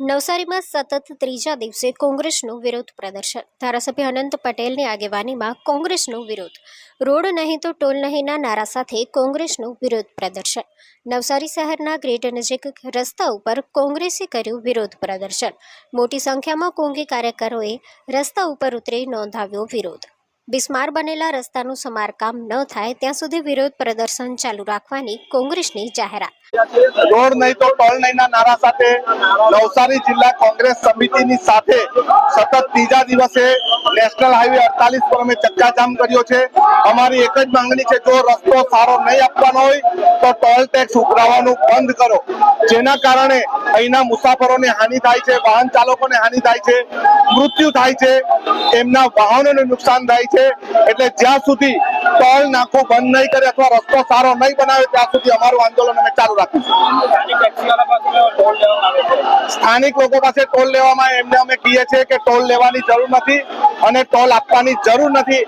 નવસારીમાં સતત ત્રીજા દિવસે કોંગ્રેસનું વિરોધ પ્રદર્શન. ધારાસભ્ય અનંત પટેલની આગેવાનીમાં કોંગ્રેસનો વિરોધ. રોડ નહીં તો ટોલ નહીંના નારા સાથે કોંગ્રેસનું વિરોધ પ્રદર્શન. નવસારી શહેરના ગ્રેટ નજીક રસ્તા ઉપર કોંગ્રેસે કર્યું વિરોધ પ્રદર્શન. મોટી સંખ્યામાં કોંગી કાર્યકરોએ રસ્તા ઉપર ઉતરી નોંધાવ્યો વિરોધ. બિસ્માર બનેલા રસ્તાનું સમારકામ ન થાય ત્યાં સુધી વિરોધ પ્રદર્શન ચાલુ રાખવાની કોંગ્રેસની જાહેરાત. રોડ નહીં તો ટોલ નહીંના નારા સાથે નવસારી જિલ્લા કોંગ્રેસ સમિતિની સાથે સતત ત્રીજા દિવસે નેશનલ હાઈવે અડતાલીસ પર અમે ચક્કાજામ કર્યો છે. અમારી એક જ માંગણી છે, જો રસ્તો સારો નહીં આપવાનો હોય, તો ટોલ ટેક્સ ઉઘરાવવાનું બંધ કરો. જેના કારણે અહીંના મુસાફરોને હાનિ થાય છે, વાહન ચાલકોને હાનિ થાય છે, મૃત્યુ થાય છે, એમના વાહનોને નુકસાન થાય છે. એટલે જ્યાં સુધી ટોલ નાખવું બંધ નહીં કરે અથવા રસ્તો સારો નહીં બનાવે, ત્યાં સુધી અમારું આંદોલન અમે ચાલુ રાખીશું. સ્થાનિક લોકો પાસે ટોલ લેવામાં એમને અમે કહીએ છીએ કે ટોલ લેવાની જરૂર નથી. અને ટોલ આપવાની જરૂર નથી.